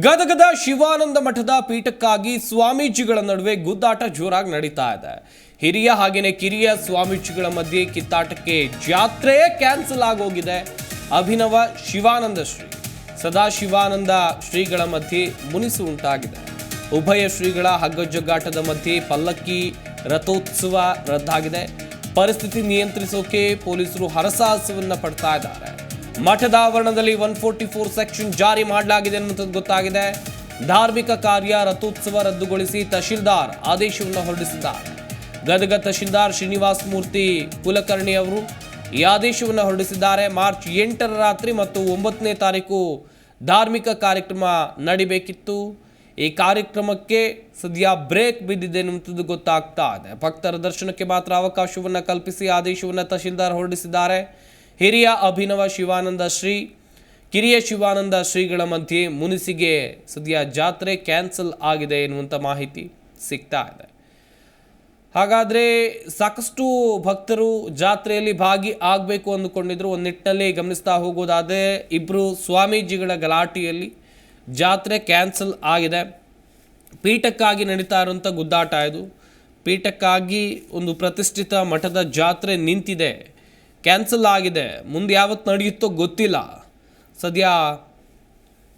ಗದಗದ ಶಿವಾನಂದ ಮಠದ ಪೀಠಕ್ಕಾಗಿ ಸ್ವಾಮೀಜಿಗಳ ನಡುವೆ ಗುದ್ದಾಟ ಜೋರಾಗಿ ನಡೀತಾ ಇದೆ. ಹಿರಿಯ ಹಾಗೆಯೇ ಕಿರಿಯ ಸ್ವಾಮೀಜಿಗಳ ಮಧ್ಯೆ ಕಿತ್ತಾಟಕ್ಕೆ ಜಾತ್ರೆಯೇ ಕ್ಯಾನ್ಸಲ್ ಆಗೋಗಿದೆ. ಅಭಿನವ ಶಿವಾನಂದ ಶ್ರೀ. ಸದಾ ಶಿವಾನಂದ ಶ್ರೀಗಳ ಮಧ್ಯೆ ಮುನಿಸು ಉಂಟಾಗಿದೆ. ಉಭಯ ಶ್ರೀಗಳ ಹಗ್ಗಜಗ್ಗಾಟದ ಮಧ್ಯೆ ಪಲ್ಲಕ್ಕಿ ರಥೋತ್ಸವ ರದ್ದಾಗಿದೆ. ಪರಿಸ್ಥಿತಿ ನಿಯಂತ್ರಿಸೋಕೆ ಪೊಲೀಸರು ಹರಸಾಹಸವನ್ನು ಪಡ್ತಾ ಇದ್ದಾರೆ. ಮಠದ ಆವರಣದಲ್ಲಿ ಒನ್ ಫೋರ್ಟಿ ಫೋರ್ ಸೆಕ್ಷನ್ ಜಾರಿ ಮಾಡಲಾಗಿದೆ ಅನ್ನುವಂಥದ್ದು ಗೊತ್ತಾಗಿದೆ. ಧಾರ್ಮಿಕ ಕಾರ್ಯ ರಥೋತ್ಸವ ರದ್ದುಗೊಳಿಸಿ ತಹಶೀಲ್ದಾರ್ ಆದೇಶವನ್ನು ಹೊರಡಿಸಿದ್ದಾರೆ. ಗದಗ ತಹಶೀಲ್ದಾರ್ ಶ್ರೀನಿವಾಸ್ ಮೂರ್ತಿ ಕುಲಕರ್ಣಿ ಅವರು ಈ ಆದೇಶವನ್ನು ಹೊರಡಿಸಿದ್ದಾರೆ. ಮಾರ್ಚ್ ಎಂಟರ ರಾತ್ರಿ ಮತ್ತು ಒಂಬತ್ತನೇ ತಾರೀಕು ಧಾರ್ಮಿಕ ಕಾರ್ಯಕ್ರಮ ನಡಿಬೇಕಿತ್ತು. ಈ ಕಾರ್ಯಕ್ರಮಕ್ಕೆ ಸದ್ಯ ಬ್ರೇಕ್ ಬಿದ್ದಿದೆ ಎನ್ನುವಂಥದ್ದು ಗೊತ್ತಾಗ್ತಾ ಇದೆ. ಭಕ್ತರ ದರ್ಶನಕ್ಕೆ ಮಾತ್ರ ಅವಕಾಶವನ್ನು ಕಲ್ಪಿಸಿ ಆದೇಶವನ್ನು ತಹಶೀಲ್ದಾರ್ ಹೊರಡಿಸಿದ್ದಾರೆ. ಹಿರಿಯ ಅಭಿನವ ಶಿವಾನಂದ ಶ್ರೀ, ಕಿರಿಯ ಶಿವಾನಂದ ಶ್ರೀಗಳ ಮಧ್ಯೆ ಮುನಿಸಿಗೆ ಸದ್ಯ ಜಾತ್ರೆ ಕ್ಯಾನ್ಸಲ್ ಆಗಿದೆ ಎನ್ನುವಂಥ ಮಾಹಿತಿ ಸಿಗ್ತಾ ಇದೆ. ಹಾಗಾದರೆ ಸಾಕಷ್ಟು ಭಕ್ತರು ಜಾತ್ರೆಯಲ್ಲಿ ಭಾಗಿ ಆಗಬೇಕು ಅಂದುಕೊಂಡಿದ್ರು. ಒಂದು ನಿಟ್ಟಿನಲ್ಲಿ ಗಮನಿಸ್ತಾ ಹೋಗೋದಾದರೆ ಇಬ್ಬರು ಸ್ವಾಮೀಜಿಗಳ ಗಲಾಟೆಯಲ್ಲಿ ಜಾತ್ರೆ ಕ್ಯಾನ್ಸಲ್ ಆಗಿದೆ. ಪೀಠಕ್ಕಾಗಿ ನಡೀತಾ ಇರುವಂಥ ಗುದ್ದಾಟ ಇದು. ಪೀಠಕ್ಕಾಗಿ ಒಂದು ಪ್ರತಿಷ್ಠಿತ ಮಠದ ಜಾತ್ರೆ ನಿಂತಿದೆ. ಕ್ಯಾನ್ಸಲ್ ಆಗಿದೆ. ಮುಂದೆ ಯಾವತ್ತು ನಡೆಯುತ್ತೋ ಗೊತ್ತಿಲ್ಲ. ಸದ್ಯ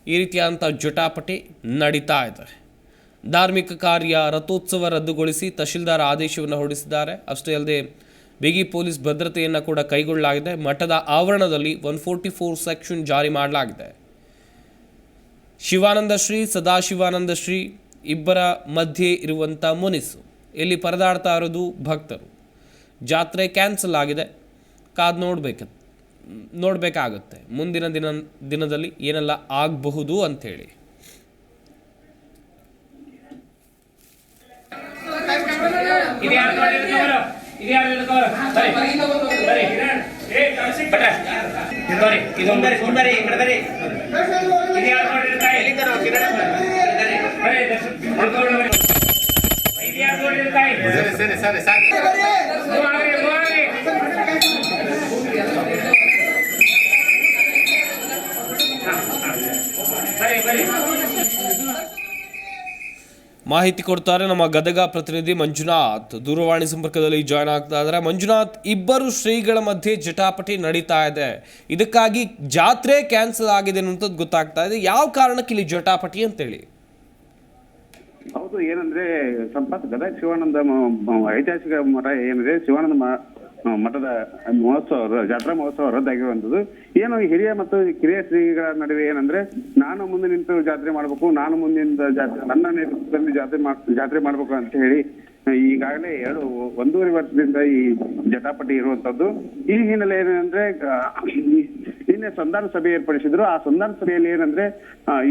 ಈ ರೀತಿಯಾದಂಥ ಜಟಾಪಟಿ ನಡೀತಾ ಇದೆ. ಧಾರ್ಮಿಕ ಕಾರ್ಯ ರಥೋತ್ಸವ ರದ್ದುಗೊಳಿಸಿ ತಹಶೀಲ್ದಾರ್ ಆದೇಶವನ್ನು ಹೊರಡಿಸಿದ್ದಾರೆ. ಅಷ್ಟೇ ಅಲ್ಲದೆ ಬಿಗಿ ಪೊಲೀಸ್ ಭದ್ರತೆಯನ್ನು ಕೂಡ ಕೈಗೊಳ್ಳಲಾಗಿದೆ. ಮಠದ ಆವರಣದಲ್ಲಿ ಒನ್ ಫೋರ್ಟಿ ಫೋರ್ ಸೆಕ್ಷನ್ ಜಾರಿ ಮಾಡಲಾಗಿದೆ. ಶಿವಾನಂದ ಶ್ರೀ, ಸದಾಶಿವಾನಂದ ಶ್ರೀ ಇಬ್ಬರ ಮಧ್ಯೆ ಇರುವಂಥ ಮುನಿಸು. ಇಲ್ಲಿ ಪರದಾಡ್ತಾ ಇರೋದು ಭಕ್ತರು. ಜಾತ್ರೆ ಕ್ಯಾನ್ಸಲ್ ಆಗಿದೆ. ಕಾದು ನೋಡ್ಬೇಕು ನೋಡಬೇಕಾಗುತ್ತೆ. ಮುಂದಿನ ದಿನ ದಿನದಲ್ಲಿ ಏನೆಲ್ಲ ಆಗಬಹುದು ಅಂಥೇಳಿ. ಸರಿ ಸರಿ ನೋಡಿ ಮಾಹಿತಿ ಕೊಡ್ತಾರೆ ನಮ್ಮ ಗದಗ ಪ್ರತಿನಿಧಿ ಮಂಜುನಾಥ್. ದೂರವಾಣಿ ಸಂಪರ್ಕದಲ್ಲಿ ಜಾಯ್ನ್ ಆಗ್ತಾ ಇದ್ದಾರೆ. ಮಂಜುನಾಥ್, ಇಬ್ಬರು ಶ್ರೀಗಳ ಮಧ್ಯೆ ಜಟಾಪಟಿ ನಡೀತಾ ಇದೆ. ಇದಕ್ಕಾಗಿ ಜಾತ್ರೆ ಕ್ಯಾನ್ಸಲ್ ಆಗಿದೆ ಅನ್ನೋದು ಗೊತ್ತಾಗ್ತಾ ಇದೆ. ಯಾವ ಕಾರಣಕ್ಕೆ ಇಲ್ಲಿ ಜಟಾಪಟಿ ಅಂತೇಳಿ? ಹೌದು, ಏನಂದ್ರೆ ಸಂಪತ್ ಗದಗ ಶಿವಾನಂದ ಐತಿಹಾಸಿಕ ಮಠ ಏನಿದೆ, ಶಿವಾನಂದ ಮಠದ ಮಹೋತ್ಸವ, ಜಾತ್ರಾ ಮಹೋತ್ಸವ ರದ್ದಾಗಿರುವಂತದ್ದು ಏನು ಹಿರಿಯ ಮತ್ತು ಕಿರಿಯ ಶ್ರೀಗಳ ನಡುವೆ ಏನಂದ್ರೆ, ನಾನು ಮುಂದೆ ನಿಂತು ಜಾತ್ರೆ ಮಾಡ್ಬೇಕು, ನಾನು ಮುಂದಿನ ಜಾತ್ರೆ, ನನ್ನ ನೇತೃತ್ವದಲ್ಲಿ ಜಾತ್ರೆ ಮಾಡ್, ಜಾತ್ರೆ ಮಾಡ್ಬೇಕು ಅಂತ ಹೇಳಿ, ಈಗಾಗಲೇ ಎರಡು, ಒಂದೂವರೆ ವರ್ಷದಿಂದ ಈ ಜಟಾಪಟಿ ಇರುವಂತದ್ದು ಈ ಹಿನ್ನೆಲೆ ಏನಂದ್ರೆ ನಿನ್ನೆ ಸಂಧಾನ ಸಭೆ ಏರ್ಪಡಿಸಿದ್ರು. ಆ ಸಂಧಾನ ಸಭೆಯಲ್ಲಿ ಏನಂದ್ರೆ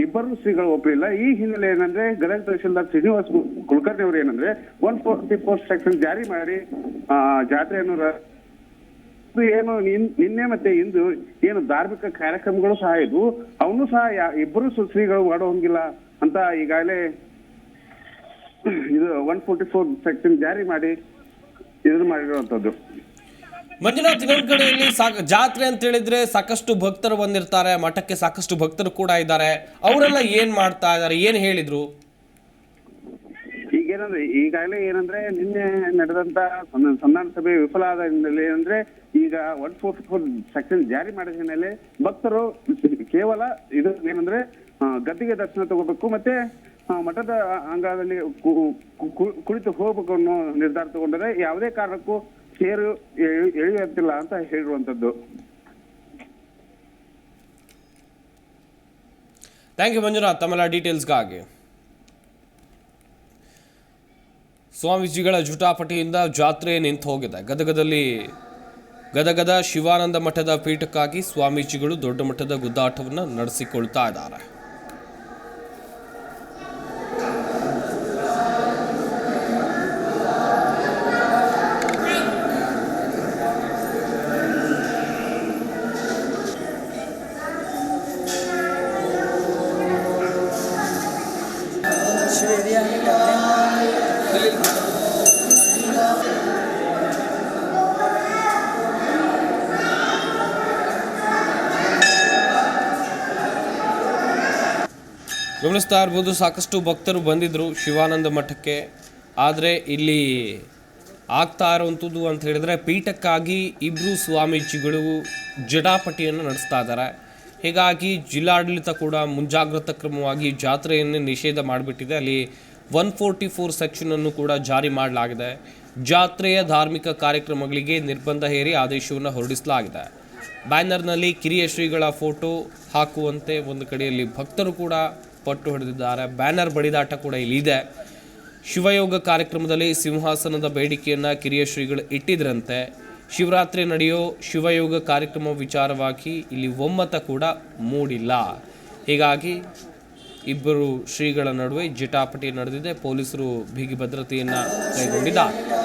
ಇಬ್ಬರು ಶ್ರೀಗಳು ಒಪ್ಪಲಿಲ್ಲ ಈ ಹಿನ್ನೆಲೆ ಏನಂದ್ರೆ ಗದಗ ತಹಶೀಲ್ದಾರ್ ಶ್ರೀನಿವಾಸ್ ಕುಲಕರ್ಣಿ ಅವರು ಏನಂದ್ರೆ ಒನ್ ಫೋರ್ಟಿ ಫೋರ್ ಸೆಕ್ಷನ್ ಜಾರಿ ಮಾಡಿ ಆ, ಜಾತ್ರೆಯನ್ನು ಏನು ನಿನ್- ನಿನ್ನೆ ಮತ್ತೆ ಇಂದು ಏನು ಧಾರ್ಮಿಕ ಕಾರ್ಯಕ್ರಮಗಳು ಸಹ ಇದ್ವು. ಅವನು ಸಹ ಇಬ್ಬರು ಶ್ರೀಗಳು ಮಾಡೋಂಗಿಲ್ಲ ಅಂತ ಈಗಾಗಲೇ ಇದು ಒನ್ ಫೋರ್ಟಿ ಫೋರ್ ಸೆಕ್ಷನ್ ಜಾರಿ ಮಾಡಿ ಇದನ್ನು ಮಾಡಿರುವಂತದ್ದು ಮಂಜುನಾಥ್ ಇನ್ನೊಂದು ಕಡೆಯಲ್ಲಿ ಸಾಕ ಜಾತ್ರೆ ಅಂತ ಹೇಳಿದ್ರೆ ಸಾಕಷ್ಟು ಭಕ್ತರು ಬಂದಿರ್ತಾರೆ, ಮಠಕ್ಕೆ ಸಾಕಷ್ಟು ಭಕ್ತರು ಕೂಡ ಇದ್ದಾರೆ. ಅವರೆಲ್ಲ ಏನ್ ಮಾಡ್ತಾ ಇದ್ದಾರೆ? ಏನ್ ಹೇಳಿದ್ರು? ಈಗೇನಂದ್ರೆ, ಈಗಾಗಲೇ ಏನಂದ್ರೆ, ನಿನ್ನೆ ನಡೆದಂತ ಸಂಧ- ಸಂಧಾನ ಸಭೆ ವಿಫಲ ಆದ ಹಿನ್ನೆಲೆ ಏನಂದ್ರೆ ಈಗ ಒನ್ ಫೋರ್ಟಿ ಫೋರ್ ಸೆಕ್ಷನ್ ಜಾರಿ ಮಾಡಿದ ಹಿನ್ನೆಲೆ ಭಕ್ತರು ಕೇವಲ ಇದು ಏನಂದ್ರೆ ಗದ್ದಿಗೆ ದರ್ಶನ ತಗೋಬೇಕು ಮತ್ತೆ ಮಠದ ಅಂಗಳದಲ್ಲಿ ಕುಳಿತು ಹೋಗ್ಬೇಕು ಅನ್ನೋ ನಿರ್ಧಾರ ತಗೊಂಡರೆ ಯಾವುದೇ ಕಾರಣಕ್ಕೂ ಸೇರು ಎಳಿಯಂತಿಲ್ಲ ಅಂತ ಹೇಳುವಂಥದ್ದು ಥ್ಯಾಂಕ್ ಯು ಮಂಜುನಾಥ್. ತಮ್ಮೆಲ್ಲ ಡೀಟೇಲ್ಸ್ಗಾಗಿ ಸ್ವಾಮೀಜಿಗಳ ಜುಟಾಪಟಿಯಿಂದ ಜಾತ್ರೆ ನಿಂತು ಹೋಗಿದೆ. ಗದಗದಲ್ಲಿ ಗದಗದ ಶಿವಾನಂದ ಮಠದ ಪೀಠಕ್ಕಾಗಿ ಸ್ವಾಮೀಜಿಗಳು ದೊಡ್ಡ ಮಟ್ಟದ ಗುದ್ದಾಟವನ್ನು ನಡೆಸಿಕೊಳ್ತಾ ಇದ್ದಾರೆ. ಗಮನಿಸ್ತಾ ಇರ್ಬೋದು, ಸಾಕಷ್ಟು ಭಕ್ತರು ಬಂದಿದ್ದರು ಶಿವಾನಂದ ಮಠಕ್ಕೆ. ಆದರೆ ಇಲ್ಲಿ ಆಗ್ತಾ ಇರುವಂಥದ್ದು ಅಂತ ಹೇಳಿದ್ರೆ ಪೀಠಕ್ಕಾಗಿ ಇಬ್ಬರು ಸ್ವಾಮೀಜಿಗಳು ಜಟಾಪಟಿಯನ್ನು ನಡೆಸ್ತಾ ಇದ್ದಾರೆ. ಹೀಗಾಗಿ ಜಿಲ್ಲಾಡಳಿತ ಕೂಡ ಮುಂಜಾಗ್ರತಾ ಕ್ರಮವಾಗಿ ಜಾತ್ರೆಯನ್ನು ನಿಷೇಧ ಮಾಡಿಬಿಟ್ಟಿದೆ. ಅಲ್ಲಿ ಒನ್ ಫೋರ್ಟಿ ಫೋರ್ ಸೆಕ್ಷನನ್ನು ಕೂಡ ಜಾರಿ ಮಾಡಲಾಗಿದೆ. ಜಾತ್ರೆಯ ಧಾರ್ಮಿಕ ಕಾರ್ಯಕ್ರಮಗಳಿಗೆ ನಿರ್ಬಂಧ ಹೇರಿ ಆದೇಶವನ್ನು ಹೊರಡಿಸಲಾಗಿದೆ. ಬ್ಯಾನರ್ನಲ್ಲಿ ಕಿರಿಯ ಶ್ರೀಗಳ ಫೋಟೋ ಹಾಕುವಂತೆ ಒಂದು ಕಡೆಯಲ್ಲಿ ಭಕ್ತರು ಕೂಡ ಪಟ್ಟು ಹಿಡಿದಿದ್ದಾರೆ. ಬ್ಯಾನರ್ ಬಡಿದಾಟ ಕೂಡ ಇಲ್ಲಿದೆ. ಶಿವಯೋಗ ಕಾರ್ಯಕ್ರಮದಲ್ಲಿ ಸಿಂಹಾಸನದ ಬೇಡಿಕೆಯನ್ನು ಕಿರಿಯ ಶ್ರೀಗಳು ಇಟ್ಟಿದ್ರಂತೆ. ಶಿವರಾತ್ರಿ ನಡೆಯೋ ಶಿವಯೋಗ ಕಾರ್ಯಕ್ರಮ ವಿಚಾರವಾಗಿ ಇಲ್ಲಿ ಒಮ್ಮತ ಕೂಡ ಮೂಡಿಲ್ಲ. ಹೀಗಾಗಿ ಇಬ್ಬರು ಶ್ರೀಗಳ ನಡುವೆ ಜಿಟಾಪಟಿ ನಡೆದಿದೆ. ಪೊಲೀಸರು ಬಿಗಿ ಭದ್ರತೆಯನ್ನು ಕೈಗೊಂಡಿದ್ದಾರೆ.